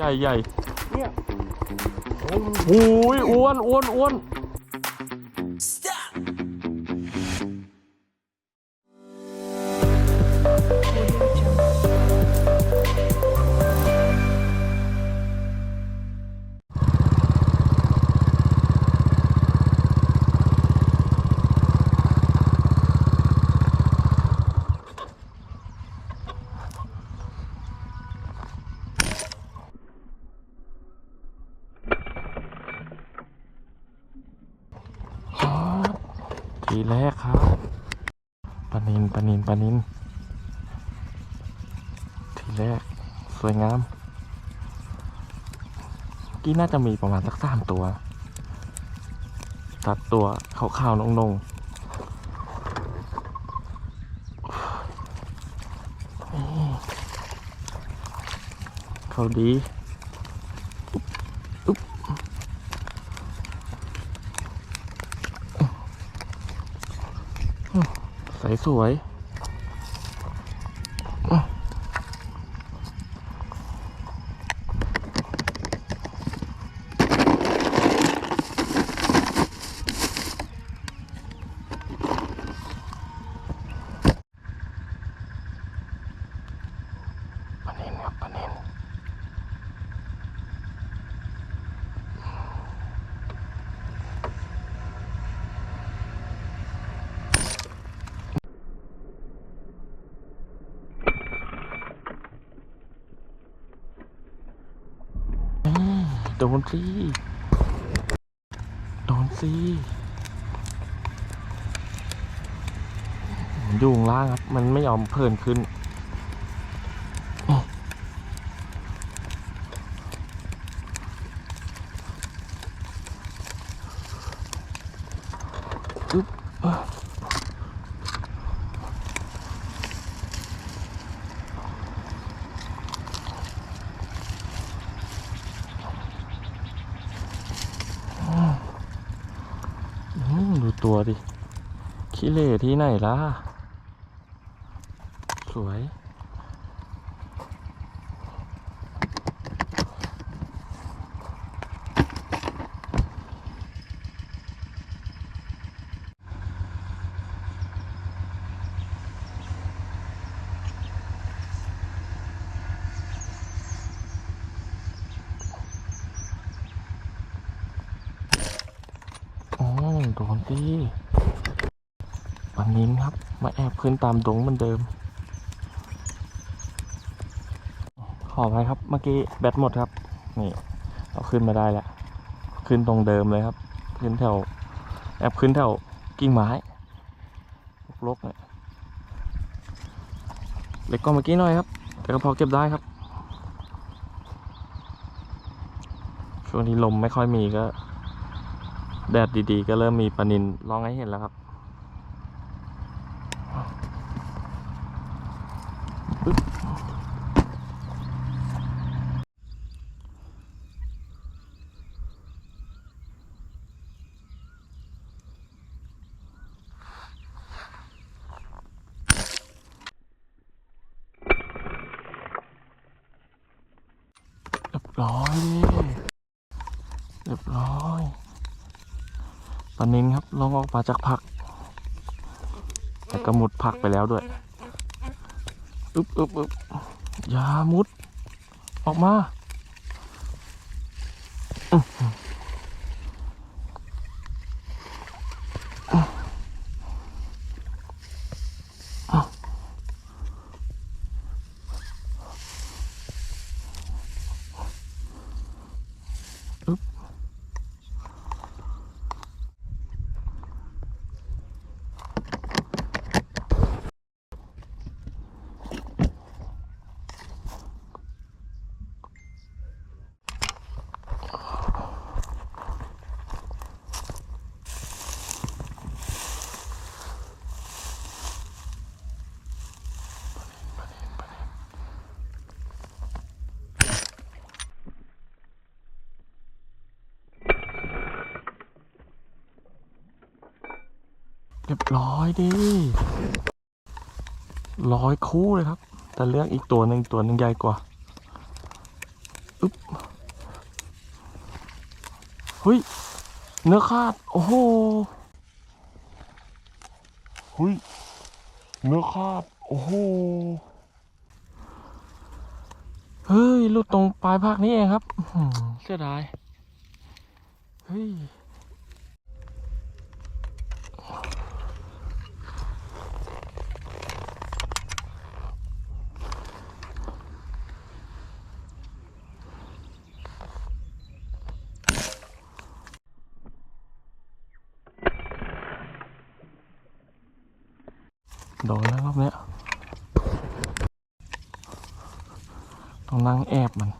ใหญ่ใหญ่เนี่ยโอ้ยมันโอ้ยอ้วนอ้วนอ้วน ทีแรกครับปลานินปลานินปลานิน ทีแรก สวยงาม กี้น่าจะมีประมาณสักสามตัว ตัดตัวขาวๆนงๆเขาดี ใสสวยปลาเนนครับปลาเนนนี่ โดนสิโดนสิอยู่ข้างล่างครับ มันไม่ยอมเพลินขึ้น อึ๊บเอ้ออืมดูตัวดิ ขี้เหร่ที่ ไหนล่ะ สวย อ๋อโดนที่วันนี้ครับ มาแอบขึ้นตามดงเหมือนเดิม ขอไปครับ เมื่อกี้แบตหมดครับ นี่เอาขึ้นมาได้แล้ว ขึ้นตรงเดิมเลยครับ ขึ้นแถวแอบขึ้นแถวกิ่งไม้ลกๆเนี่ยเล็กกว่าเมื่อกี้หน่อยครับ แต่ก็พอเก็บได้ครับ ช่วงนี้ลมไม่ค่อยมีก็ แดดดีๆ ก็เริ่มมีปลานินร้องให้เห็นแล้วครับเร้อยเรียบร้อยปลานินครับลองออกมาจากผัก แต่ก็มุดผักไปแล้วด้วย อึ๊บอึ๊บอึ๊บอย่ามุด ออกมา รียบร้อยดิร้อยคู่เลยครับ แต่เลือกอีกตัวหนึ่งตัวหนึ่งใหญ่กว่าอึ๊บเฮ้ย เนื้อขาด โอ้โหเฮ้ย เนื้อขาด โอ้โหเฮ้ยลุดตรงปลายภาคนี้เองครับเสียดายเฮ้ย โดนแล้วรอบเนี้ยต้องนั่งแอบมัน อ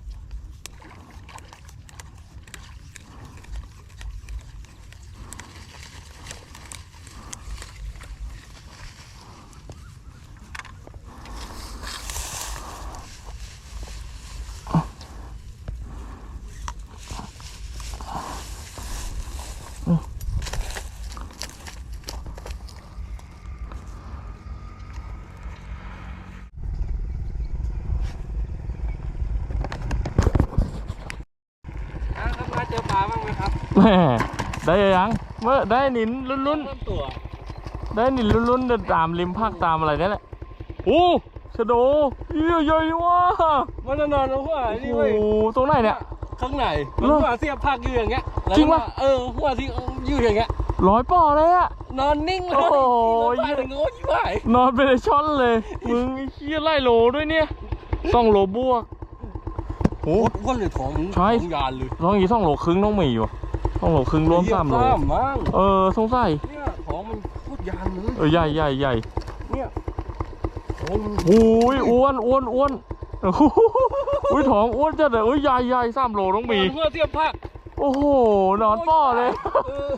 ะครับมาเจอปลาบ้างไหมครับ แม่ได้ยังเมื่อได้หนินลุ้นเริ่มตัวๆได้หนินลุ้นๆเดินตามริมภาคตามอะไรนี่แหละโอ้ชะโดเยี่ยใหญ่ว่ะมันจะนอนหัวโอ้นี่โหเว้ยตรงไหนเนี่ยข้างในเหรมันอหัวเสียบผักอยู่อย่างเงี้ยแล้วจริงปะเออหัวที่อยู่อย่างเงี้ยร้อยป่อเลยอะนอนนิ่งเลยโอ้โหไปถึงโง่ยิ่งไหวนอนเป็นไอ้ช่อนเลยมึงไอ้เหี้ยไล่โลด้วยเนี่ยต้องโลบวกโอ้อ้วนเลยท้องใช่ท้องยานเลยลองอีกสองโลครึ่งต้องมีอยู่ ต้องโลครึ่งรวมสามโลเหยียบมั้งเออสงสัยเนี่ยท้องมันโคตรยานเลยเออใหญ่ใหญ่ใหญ่เนี่ยท้องมันโอ้ยอ้วนอ้วนอ้วนโอ้โหอุ้ยท้องอ้วนจัดเลยอุ้ยใหญ่ใหญ่สามโลต้องมีนอนหัวเสียบผักโอ้โหนอนป้อเลยเออ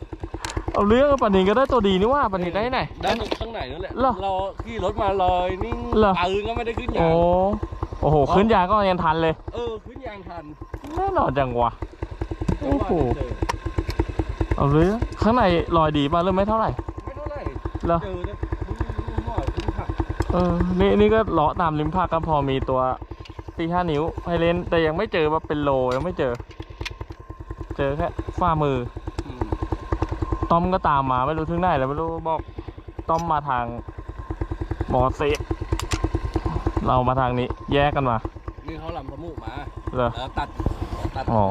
เอาเรื่องกับปันนินก็ได้ตัวดีนี่ว่าปันนินได้ไหนได้ตรงข้างไหนนั่นแหละเหรอเราขี่รถมาลอยนิ่งเหรอปลาอื่นก็ไม่ได้ขึ้นยาโอ้งโอ้โหขึ้นยาก็ยังทันเลย เออขึ้นยางทันแน่นอนจังวะโอ้โห เจอเอาเรื่องข้างในลอยดีป่ะเริ่มไม่เท่าไหร่ ไม่เท่าไหร่เหรอ เจอแล้วหัวขึ้นผักเออ นี่นี่ก็เลาะตามริมภาคก็พอมีตัวตีห้านิ้วให้เล่นแต่ยังไม่เจอว่าเป็นโลยังไม่เจอ เจอแค่ฝ่ามือ อืมต้อมก็ตามมาไม่รู้ถึงไหนแล้วไม่รู้บอกต้อมมาทางมอเซเรามาทางนี้ แยกกันมา นี่เขาลำพะมูกมา เหรอ แล้วตัดตัดอ๋อ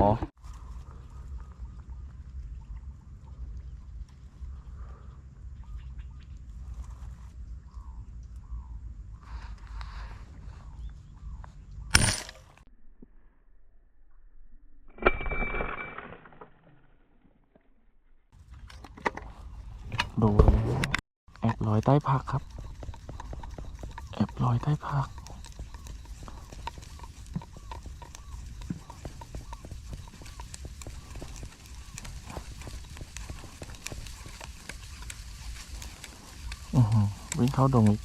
ดูเลยแอบลอยใต้ผักครับ แอบลอยใต้ผักอือหือวิ่งเข้าดงอีก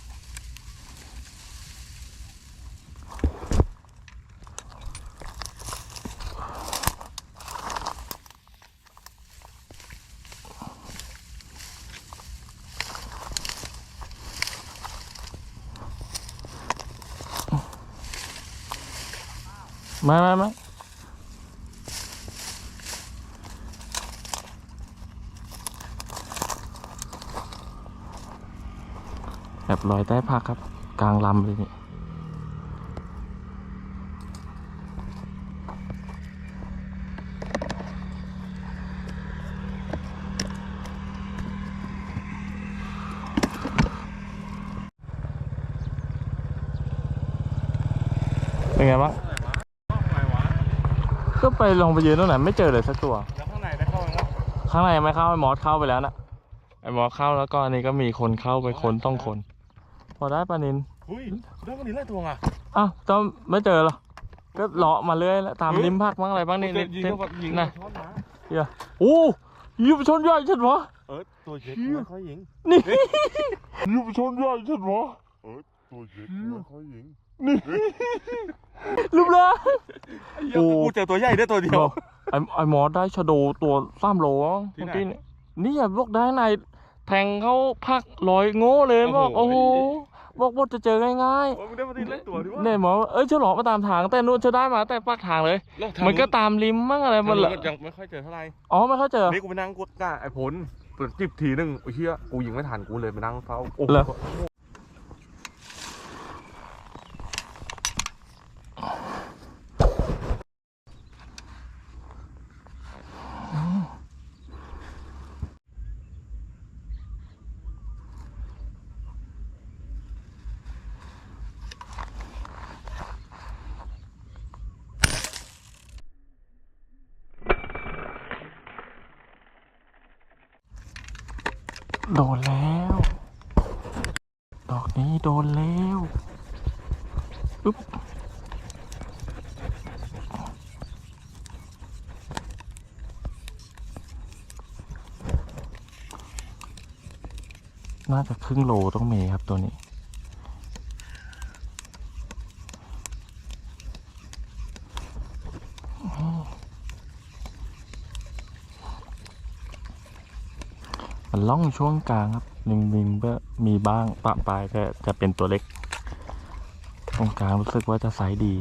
มามามาแบบลอยใต้ผักครับ กลางลำเลยนี่เป็นไงบ้าง ก็ไป ลองไปยืนตรงไหนไม่เจอเลยสักตัว แล้วข้างในได้เข้าไหมครับข้างในยังไม่เข้าไอ้มอสเข้าไปแล้วนะไอ้มอสเข้าแล้วก็อันนี้ก็มีคนเข้าไปคนต้องคน พอได้ปลานินหุ้ยได้วันนี้ไล่ตัวอะอ้าวจอมไม่เจอเหรอก็เลาะมาเรื่อยแล้วตามริมภาคบ้างอะไรบ้างนี่นี่ยิงเส้นก็แบบยิงนะช้อนนะเหี้ยโอ้ยิบชนใหญ่ฉันวะเออตัวเย็ดเชี่ยไม่ค่อยยิงนี่ยิบชนใหญ่ฉันวะเออตัวเย็ดไม่ค่อยยิง ลืมเลยโอ้ กูเจอตัวใหญ่ได้ตัวเดียว ไอ้ไอ้มอสได้ชะโดตัวสามโลอะที่เมื่อไหนกี้เนี่ยนี่อย่าบอกได้ในแทงเขาพักลอยโง่เลยบอกโอ้โอ้โห โหบอกบดจะเจอง่ายโอ้ยมึงได้มาตีเล่นตัวดิวะๆเนี่ยหมอเอ้ยฉลองมาตามทางแต่นู้นจะได้มาแต่ปากทางเลย แล้วทางมันก็ตามริมมั่งอะไรทางมันนู้เหรนอก็ยังไม่ค่อยเจอเท่าไหร่อ๋อไม่เข้าเจอ นี่กูไปนั่งกดก้าไอ้ผลเปิดจิบทีนึงไอ้เหี้ยกูยิงไม่ทันกูเลยไปนั่งเฝ้าโอ้โห เหรอ โดนแล้ว ดอกนี้โดนแล้วอุ๊บน่าจะครึ่งโลต้องมีครับตัวนี้ ล่องช่วงกลางครับหนึ่งหนึ่งก็มีบ้างปะปลายก็จะเป็นตัวเล็ก ตรงกลางรู้สึกว่าจะไซส์ดี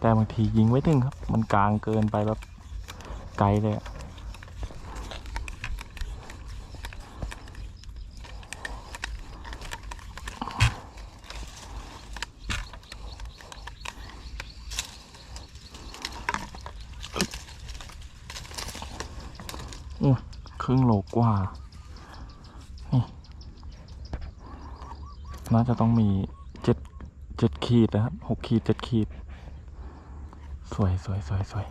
แต่บางทียิงไม่ถึงครับ มันกลางเกินไปแบบไกลเลยอะอุ้ยครึ่งโลกว่า น่าจะต้องมีเจ็ดเจ็ดขีดนะครับหกขีดเจ็ดขีด สวยสวยสวยสวย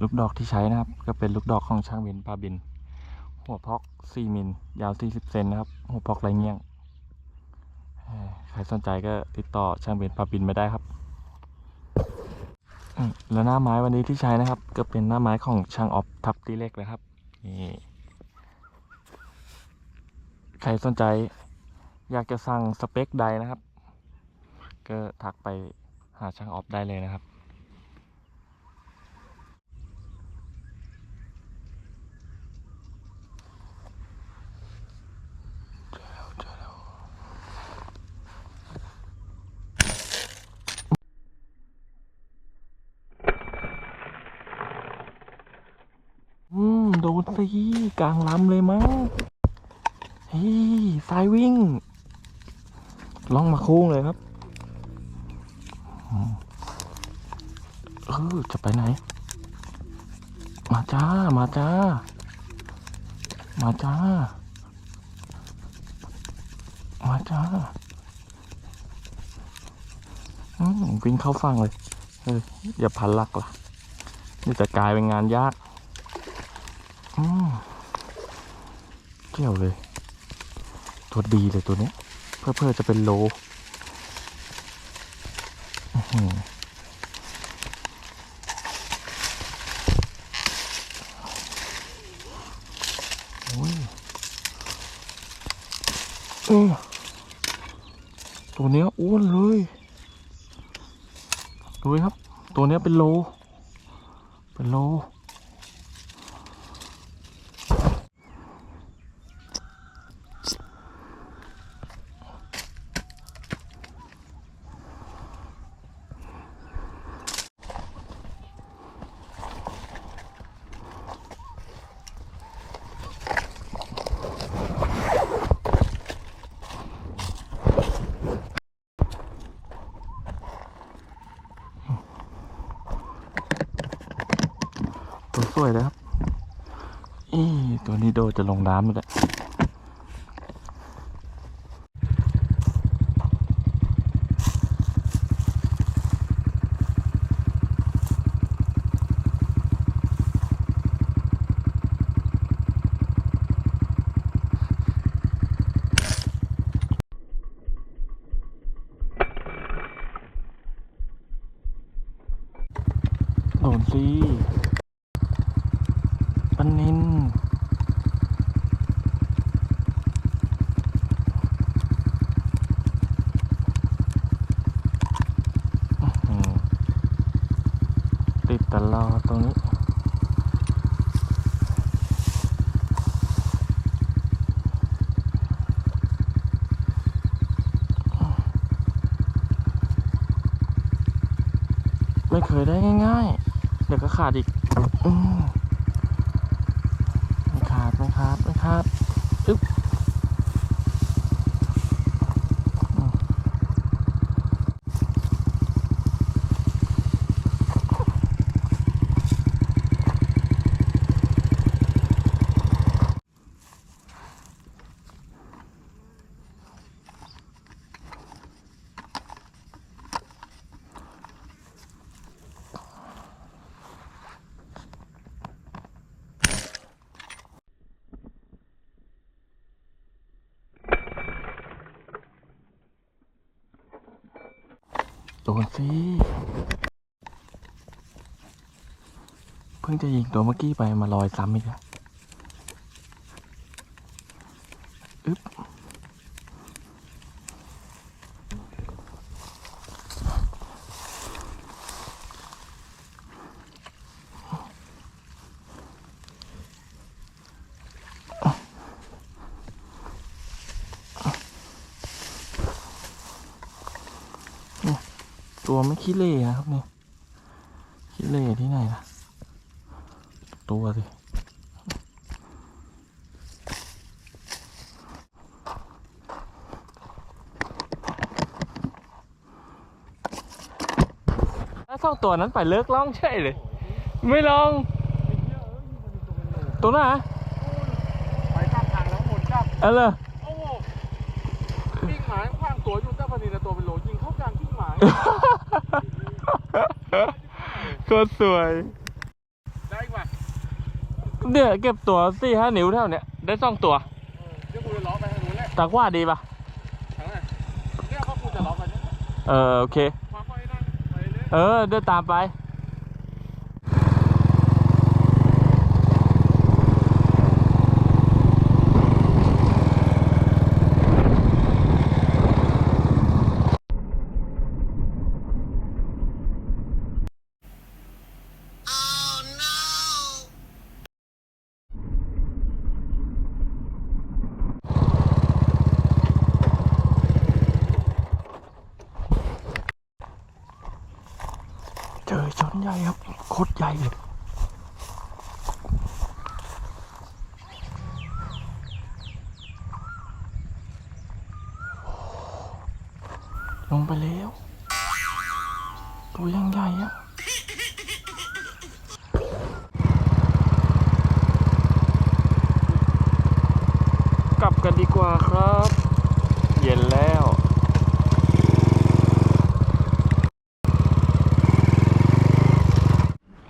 ลูกดอกที่ใช้นะครับ ก็เป็นลูกดอกของช่างวินปลาบิน หัวพอก4มิลยาว40เซนนะครับ หัวพอกไรเงี้ยงใครสนใจก็ติดต่อช่างเบนปลาบินไม่ได้ครับ แล้วหน้าไม้วันนี้ที่ใช้นะครับ ก็เป็นหน้าไม้ของช่างออฟทับตีเล็กนะครับนี่ใครสนใจอยากจะสั่งสเปคใดนะครับ ก็ทักไปหาช่างออฟได้เลยนะครับ อืม โดนสิ กลางลำเลยมั้งเฮ้ยสายวิ่ง ล่องมาโค้งเลยครับเออจะไปไหน มาจ้า มาจ้า มาจ้า มาจ้าอืมวิ่งเข้าฝั่งเลยเฮ้ยอย่าพันลักล่ะ นี่จะกลายเป็นงานยาก อืมเกี่ยวเลย ตัวดีเลยตัวเนี้ย เพื่อเพื่อจะเป็นโลอื้อหือโอ้ยตัวเนี้ยอ้วนเลยดูดิครับ ตัวเนี้ยเป็นโล เป็นโล ตัวสวยเลยครับ อีตัวนี้โดจะ ลงน้ำเลยแหละโดนสิปันนิน ไม่เคยได้ง่ายๆ เดี๋ยวก็ขาดอีกอไม่ขาดไม่ขาดไม่ขาด โดนสิเพิ่งจะยิงตัวเมื่อกี้ไปมาลอยซ้ำอีกแล้ว ตัวไม่ขี้เล่นะครับเนี่ยขี้เล่ที่ไหนล่ะ ตัวสิถ้าสองตัวนั้นไปเลิกล่องใช่เลย ไม่ลอง ตัวนอะไปข้ามทางแล้วหมดกลับเออเลยโอ้ยิงหมาขว้างตัวอยู่แต่พอดีนะตัวเป็นโหลยิงเข้ากลางปิ้งหมา ยโคตรสวย ได้อีกว่ะเนี่ยเก็บตัวสี่ห้านิ้วเท่าเนี้ยได้สองตัวเออเดี๋ยวกูจะล้อไปทางนู้นแหละตากว่าดีปะทางไหนเนี่ยเขากูจะล้อไปเนี่ยเออโอเคมาค่อยนั่งไปเลยเออเดินตามไป ใหญ่ครับโคตรใหญ่เลยลงไปแล้ว ตัวยังใหญ่อะกลับกันดีกว่าครับ เย็นแล้ว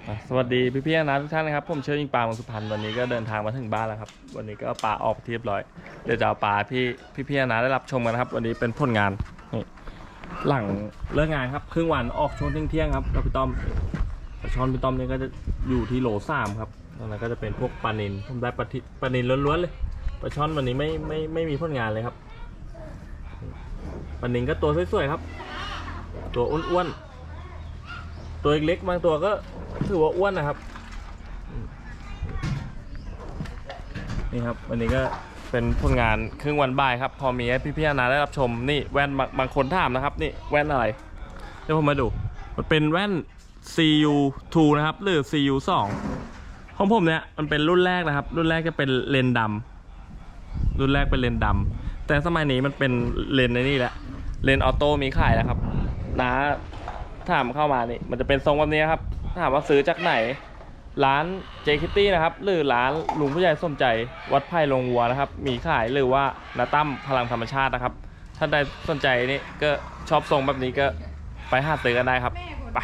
อะส วัสดีพี่พี่นะทุกท่านนะครับผมเชิญยิงปลาเมืองสุพรรณวันนี้ก็เดินทางมาถึงบ้านแล้วครับ วันนี้ก็ปลาออกที่เรียบร้อยเดี๋ยวจะเอาปลาพี่พี่พี่นะได้รับชมกันนะครับ วันนี้เป็นผลงานนี่หลังเลิกงานครับครึ่งวันออกช่วงเที่ยงครับแล้วพี่ต้อมช่อนพี่ต้อมนี่ก็จะอยู่ที่โหลสามครับตรงนั้นก็จะเป็นพวกปลานินผมได้ปลาทิปลานินล้วนๆเลยปลาช่อนวันนี้ไม่ไม่ไม่มีผลงานเลยครับปลานินก็ตัวสวยๆครับ ตัวอ้วนๆ ตัวเล็กบางตัวก็ถือว่าอ้วนนะครับ นี่ครับวันนี้ก็เป็นผลงานครึ่งวันบ่ายครับ พอมีให้พี่ๆนาได้รับชมนี่แว่นบางบางคนถามนะครับ นี่แว่นอะไรเดี๋ยวผมมาดู มันเป็นแว่น CU2 นะครับ หรือ CU2 ของผมเนี่ยมันเป็นรุ่นแรกนะครับ รุ่นแรกจะเป็นเลนส์ดำรุ่นแรกเป็นเลนส์ดำแต่สมัยนี้มันเป็นเลนในนี่แหละเลนออโต้มีขายแล้วครับน้า ถามเข้ามานี่มันจะเป็นทรงแบบนี้ครับถามว่าซื้อจากไหน ร้านเจคิตตี้นะครับหรือร้านลุงผู้ใหญ่สมใจวัดไผ่ลงวัวนะครับ มีขายหรือว่านาตั้มพลังธรรมชาตินะครับท่านใดสนใจนี่ก็ชอบทรงแบบนี้ก็ไปหาซื้อกันได้ครับไป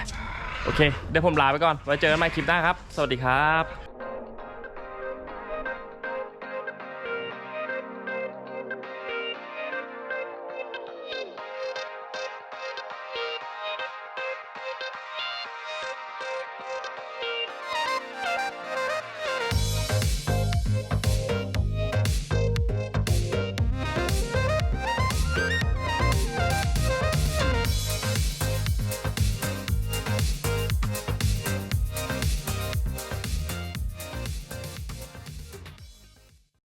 โอเค เดี๋ยวผมลาไปก่อน ไว้เจอกันใหม่คลิปหน้าครับ สวัสดีครับ